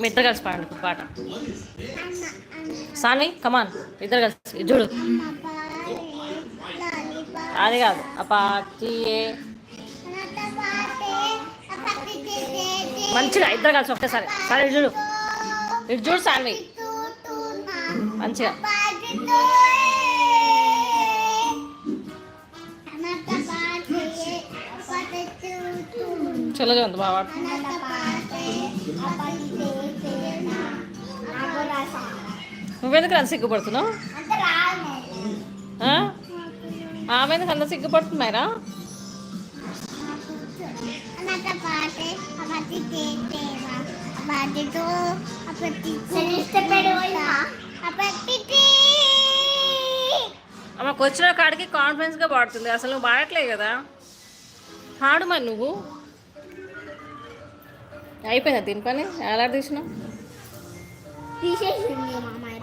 మీ ఇద్దరు కలిసి పాడండి పాట. సాన్వి కమాన్ ఇద్దరు కలిసి. ఇది చూడు. అది కాదు ఆ పార్టీయే మంచిగా ఇద్దరు కలిసి ఒకటేసారి సరే ఇటు చూడు. ఇటు చూడు సాన్వి. మంచిగా. చల్లగా ఉంది బాగా నువ్వెందుకు అంత సిగ్గుపడుతున్నావు? ఆ? ఆమె ఎందుకు అంత సిగ్గుపడుతున్నాయిరా ఆమెకు వచ్చిన కాడికి కాన్ఫిడెన్స్గా పాడుతుంది అసలు నువ్వు పాడట్లేదు కదా. పాడు మరి నువ్వు. అయిపోయిందా దీని పని? ఎలా తీసినావు? తీసేసింది మా అమ్మాయి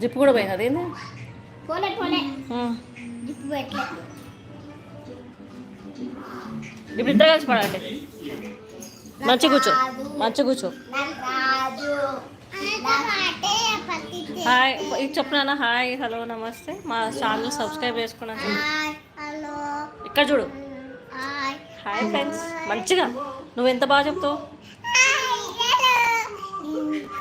జిప్పు కూడా పోయింది? అదేంది? పోలే పోలే. ఆ. జిప్పు పెట్టలే. ఇప్పుడు ఇద్దరు కలిసి పాడండి మంచి కూర్చో. మంచి కూర్చో. రాజు. హాయ్ ఇది చెప్పునా హాయ్ హలో నమస్తే. మా ఛానల్ సబ్స్క్రైబ్ చేసుకున్నాను హాయ్ హలో. ఇక్కడ చూడు. హాయ్. Hi friends. మంచిగా. నువ్వు ఎంత బాగా చెప్తావు?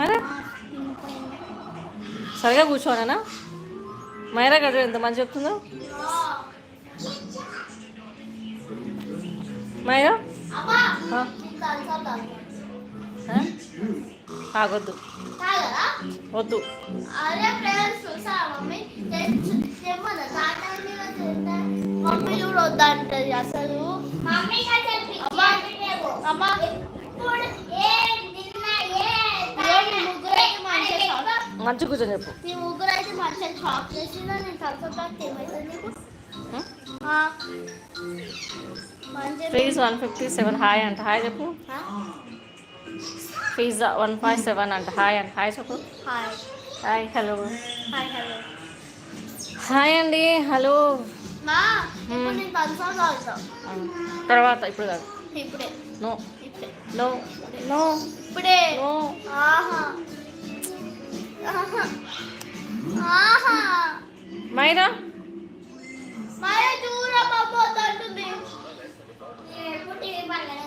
అరే. సరిగా కూర్చోనా మైరా కదా ఎంత మంచి చెప్తుందో? మైరా? ఆగొద్దు. వద్దు. అరే ఫ్రెండ్స్ చూసావా మమ్మీ. కూడా వద్దంటది అసలు. మమ్మీ అమ్మా ఏ నిన్న ఏ ముగ్గురైతే మంచిగా మంచి కూర్చొని చెప్పు. మీ ముగ్గురు అయితే మంచిగా షాప్ చేసిందా నేను తలసొద్దాక ఏమవుతుంది నీకు? ఆ. మంచిగా fees one fifty seven hi అంట. హాయ్ చెప్పు? ఫీజ్ వన్ ఫైవ్ సెవెన్ అంట. హాయ్ అంట. హాయ్ చెప్పు. హాయ్ హలో హాయ్ అండి. హలో తర్వాత ఇప్పుడు కాదు. ఇప్పుడే. నో నో నో ఇప్పుడే. నో మైరా మరి దూరం అమ్మొద్దంటుంది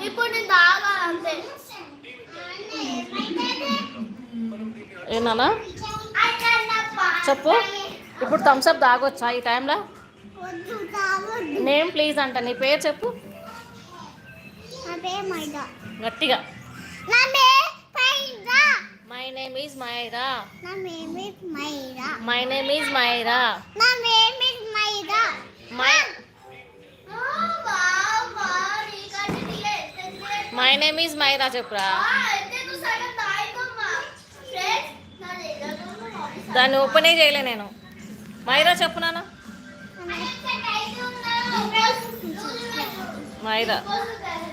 ఇప్పుడు నేను తాగాలంతే ఏనా చెప్పు. ఇప్పుడు థమ్స్అప్ తాగొచ్చా ఈ టైంలో? నేమ్ ప్లీజ్ అంట నీ పేరు చెప్పు. గట్టిగా. My name is Myra my name is Myra my my name is Myra చెప్పురా దాన్ని ఓపెనే చేయలే నేను. మైరా చెప్పు నాన్న. మైరా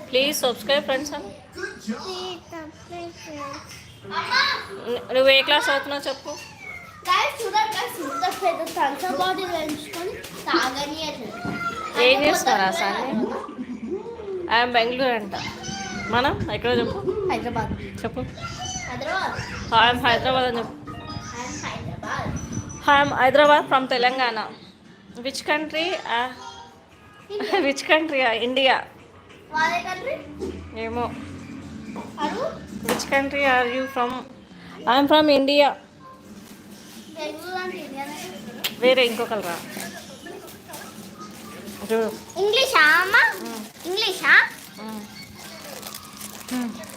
ప్లీజ్ సబ్స్క్రైబ్ ఫ్రెండ్స్ అని నువ్వు ఏ క్లాస్ అవుతున్నావు చెప్పు. ఏం చేస్తారా సార్ ఐఎమ్ బెంగళూరు అంట. మనం? ఎక్కడ చెప్పు? హైదరాబాద్. చెప్పు. హైదరాబాద్. ఐఎమ్ హైదరాబాద్ అని చెప్పు. Hyderabad. I'm Hyderabad from Telangana. Which country which country India ఏమో. Which country are you from I'm from India Indian వేరే ఇంకొకరు రా. చూడు ఇంగ్లీషా అమ్మ? ఇంగ్లీషా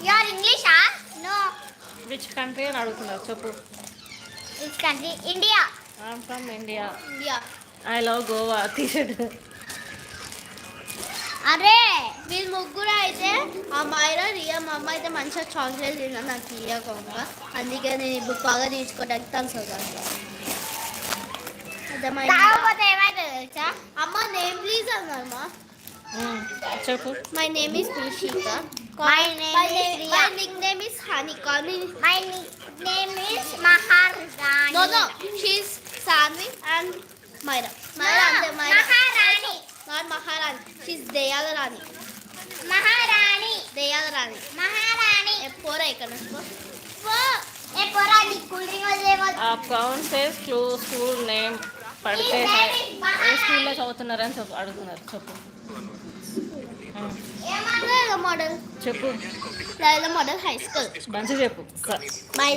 యూఆర్ ఇంగ్లీషా నో విచ్ కంట్రీ అని అడుగుతున్నారు? చెప్పు. Which country India I'm from India India I love Goa T-shirt అరే వీళ్ళు ముగ్గురు అయితే ఆ మైరా రియా మా అమ్మ అయితే మంచిగా చాక్లెట్ తిన్నా నాకు ఇయ్యకుండా అందుకే నేను బుక్ బాగా తీసుకోవడానికి తను కాకపోతే ఏమైతే తెలుసా? అమ్మ నేమ్ ప్లీజ్ అన్నారమ్మా చెప్పు. My name is Nishika my name is Riya my nick name is Hanika my nick name is Maharani no no she is Saanvi and Myra Myra అంటే మైరా మహారాణి నాట్ మహారాణి షీ ఇస్ దయాల రాణి మహారాణి దయాల రాణి మహారాణి పోరా ఇక్కడ ఏ పోరా నీ కూల్ డ్రింక్ వదిలేవో आप कौन से स्कूल स्कूल नेम पढ़ते हैं ఏ స్కూల్లో చదువుతున్నారని చెప్పు అడుగుతున్నారు చెప్పు ఉమ్, లైలా మోడల్ చెప్పు లైలా మోడల్ హై స్కూల్ మంచిగా చెప్పు స- My,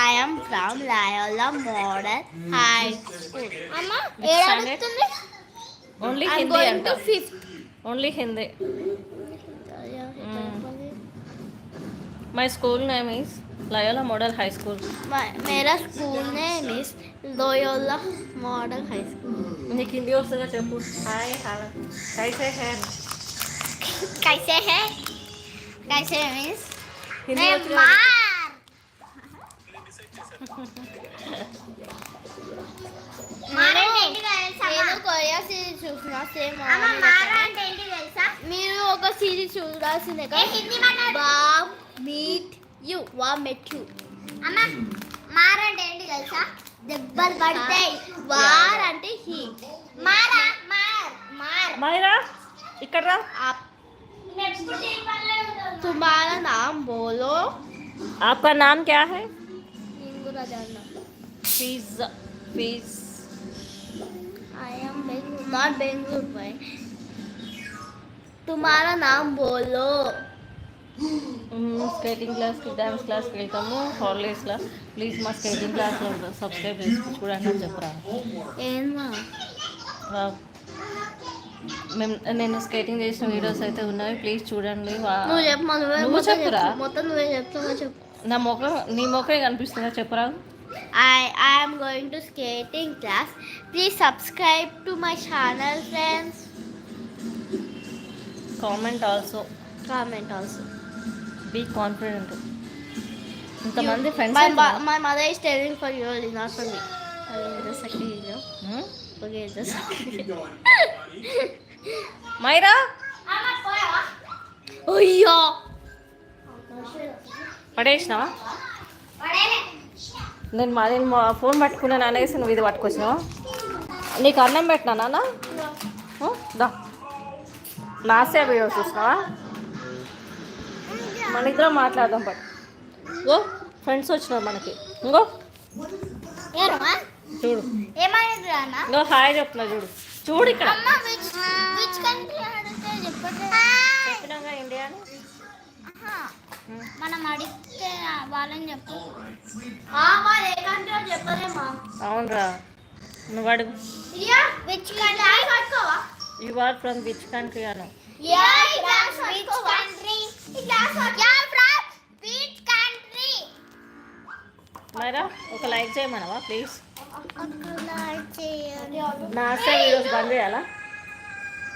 I am from Loyola Model High School. అమ్మ Which ఏడు standard? అడుగుతుంది ఓన్లీ I'm హిందీ going అంట to fifth. Only Hindi my school name is Loyola model high school My, मेरा school name is Loyola Model High School. నీకు హిందీ వస్తుందా చెప్పు hi hello కైసే హే कैसे है कैसे means హిందీ मैं వచ్చి मार నేను కొరియా సిరీస్ చూసిన సేమ్ మీరు ఒక సిరీస్ చూడాల్సిందే బామ్ మీట్ యు వా మెట్ యు అమ్మ మార్ అంటే ఏంటి తెలుసా దెబ్బలు పడతాయి వార్ అంటే హీట్ మారా మార్ మార్ మైరా ఇక్కడ రా आप तुम्हारा नाम बोलो आपका नाम क्या है इंगुरा जानना fees fees I am Bengaluru not Bengaluru भाई तुम्हारा नाम बोलो స్కేటింగ్ క్లాస్కి డ్యాన్స్ క్లాస్కి వెళ్తాము హాలిడేస్లో ప్లీజ్ మా స్కేటింగ్ క్లాస్లో సబ్స్క్రైబ్ చేసి చూడండి అని చెప్పరా ఏమా వా. మేము నేను స్కేటింగ్ చేసిన వీడియోస్ అయితే ఉన్నాయి ప్లీజ్ చూడండి వా. నువ్వు చెప్పమా నువ్వే నువ్వు మొత్తం చెప్పురా. చెప్పు. మొత్తం నువ్వే చెప్తావా చెప్పు నా ముఖం నీ ముఖమే కనిపిస్తుందా చెప్పరా I I am going to skating class. Please subscribe to my channel, friends. Comment also Comment also. Be confident ఇంతమంది my, friends mo- my mother is telling for you only, not for me. Okay, just a video. Okay, just a video. Myra అయ్యో పడేసినావా నేను మా నేను మా phone పట్టుకున్నాను అనేసి నువ్వు ఇది పట్టుకొచ్చినావా? నీకు అన్నం పెట్టినా నాన్న? దా. లాస్ట్ వీడియో చూసినావా? మన ఇద్దరం మాట్లాడదాం పట్టు. ఇంకో ఫ్రెండ్స్ వచ్చినారు మనకి. ఇంకో చూడు. ఇంకో హాయ్ చెప్తున్నా చూడు. చూడు ఇక్కడ. ఇండియా మనం అడిగితే వాళ్ళని చెప్పు. అవునరా. నువ్వు అడుగు. Which country you are from which country అను? మైరా ఒక లైక్ చేయమనవా ప్లీజ్ నాసే వీడియోస్ బంద్ చేయాలా?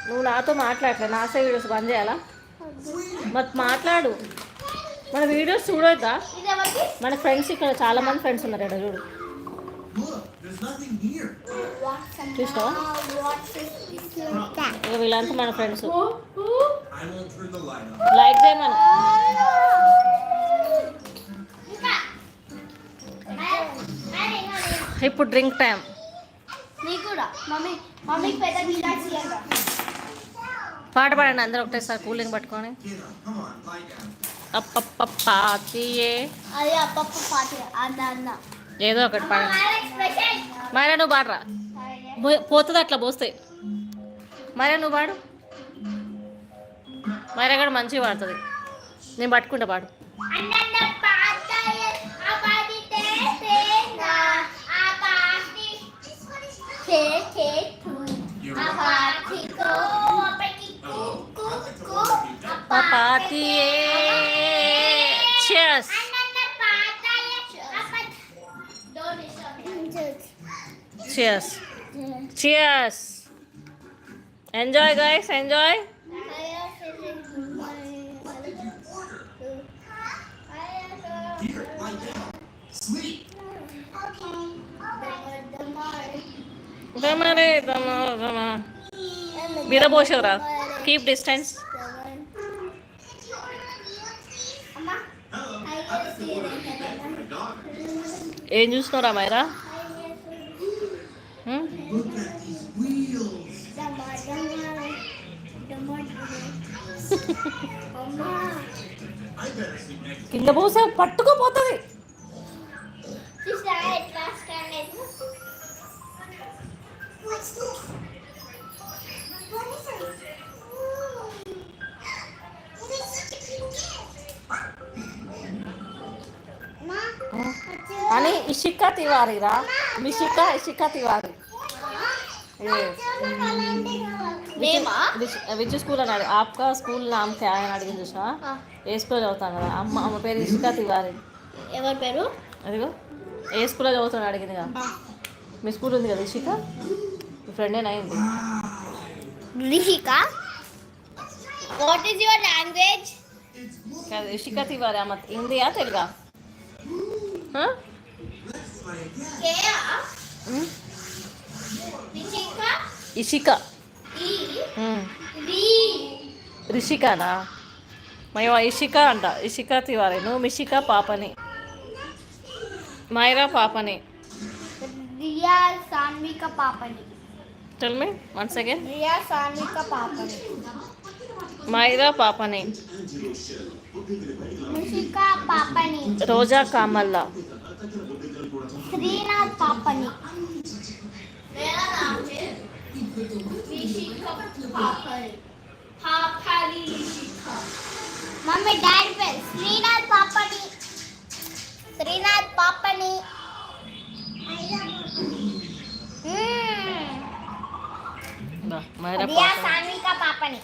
నువ్వు నాతో మాట్లాడలే నాసే వీడియోస్ బంద్ చేయాలా? మరి మాట్లాడు. మన వీడియోస్ చూడొద్దా? మన ఫ్రెండ్స్ ఇక్కడ చాలా మంది ఫ్రెండ్స్ ఉన్నారు ఇక్కడ చూడు. Look, ఇక వీళ్ళంతా మన ఫ్రెండ్స్. లైక్ చేయమని. ఇప్పుడు డ్రింక్ టైం. నీకు కూడా. మమ్మీ మమ్మీకి పెద్ద పాట పాడండి అందరూ ఒకటేసారి కూలింగ్ పట్టుకొని అప్పప్ప ఏదో ఒకటి పాడండి మైరా నువ్వు పాడరా పోతుంది అట్లా పోస్తాయి మైరా నువ్వు పాడు మైరా కూడా మంచిగా పాడుతుంది నేను పట్టుకుంటా పాడు అన్నన్న పాతాయ అపాది ചപ്പാത്തിയേ Cheers. Cheers. Cheers. Enjoy, guys. Enjoy. Damare, damare, damare. Be the boss, Keep distance. ఏం చూస్తున్నారా మైరా కింద పోసే పట్టుకోపోతుంది అని ఇషికా తివారీ రా. మిషికా ఇషికా తివారీ. విచ్ స్కూల్ అని అడిగి ఆప్కా స్కూల్ నామ్ క్యా అని అడిగింది చూసా ఏ స్కూల్లో చదువుతాను కదా? అమ్మ అమ్మ పేరు ఇషికా తివారీ. ఎవరి పేరు? అదిగో ఏ స్కూల్లో చదువుతాను అడిగింది కదా? మీ స్కూల్ ఉంది కదా ఇషిక? మీ ఫ్రెండ్ అయింది Rishika what is your language Ishika Tiwari అమ్మ హిందీయా తెలుగా. రిషిక ఇషిక ఈ ఉమ్. రి రిషికానా మేము ఇషిక అంట ఇషిక తివారీ నువ్వు మిషిక పాపని మైరా పాపని రియా సాన్విక పాపని tell me once again Riya Saanvika పాపని మైరా పాపని ముషిక పాపని రోజా కామల్లా శ్రీనాథ్ పాపని मेरा नाम है ऋषिका पापड़ी पापड़ी ऋषिका मम्मी डैड पे श्रीनाथ पापनी श्रीनाथ पापनी దా, మైరా रिया పాపని सानवी का पापनी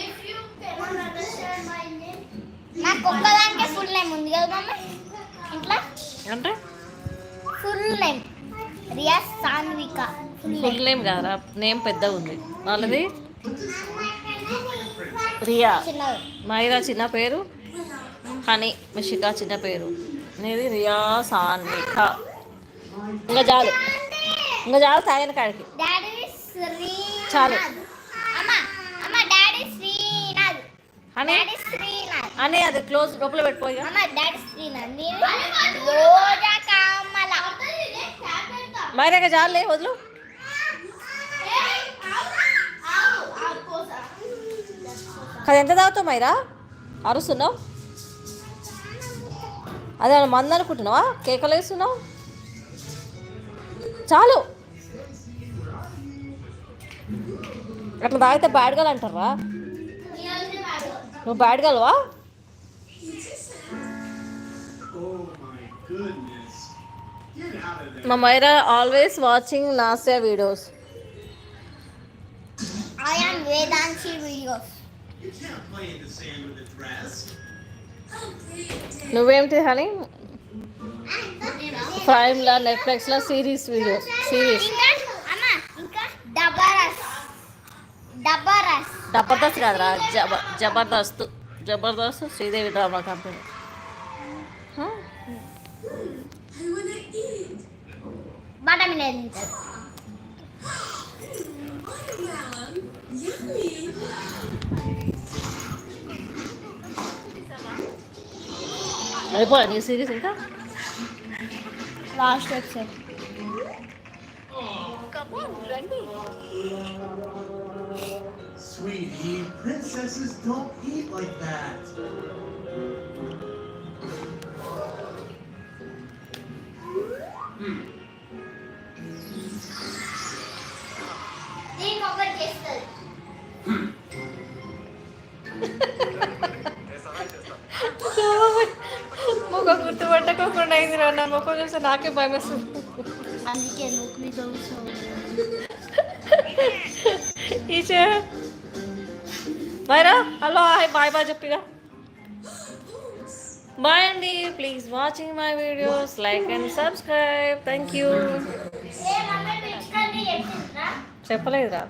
if you cannot understand my name నాకు ఒక్కదానికే ఫుల్ నేమ్ ఉంది కదా మమ్మీ ఇంట్లో అంటే? Full name Riya Saanvika full name కాదురా. నేమ్ పెద్దగా ఉంది. వాళ్ళది? రియా. మైరా చిన్న పేరు? హనీ మిషిక చిన్న పేరు. నీది రియా సాన్విక. ఇంకా చాలు. ఇంకా చాలు తాగిన కాడికి. చాలు. హనీ? అని అది క్లోజ్ లోపల కామల. మైరాక చాలులే వదులు. అది ఎంత తాగుతావు మైరా అరుస్తున్నావు? అదే మంది అనుకుంటున్నావా? కేకలు వేస్తున్నావు? చాలు. అట్లా తాగితే బ్యాడ్ గల్ అంటారా? నువ్వు బ్యాడ్ గల్వా? మా Myra always watching Nastya videos I am Vedanshi videos You can't play in the sand with a dress. నువ్వేమిటి హనీ ప్రైమ్లో నెట్ఫ్లిక్స్లో సిరీస్ వీడియోస్ సిరీస్ కాదురా జబ జబర్దస్త్ జబర్దస్త్ శ్రీదేవి డ్రామా కంపెనీ బటం లేదు తింటారు అయిపోయా నీ సిరీస్ ఇంకా last episode Sweetie, princesses don't eat like that. దీనికి ఒకటి చేస్తుంది ముఖం గుర్తుపట్టకోకుండా అయింది రా నా ముఖం చూస్తే నాకే భయం వేస్తుంది అందుకే నువ్వు తెలుసు ఈచే Myra hello hi bye bye చెప్పిగా bye అండి please watching my videos like and subscribe thank you A mummy పిచ్చుకండి చెప్పిందా చెప్పలేదురా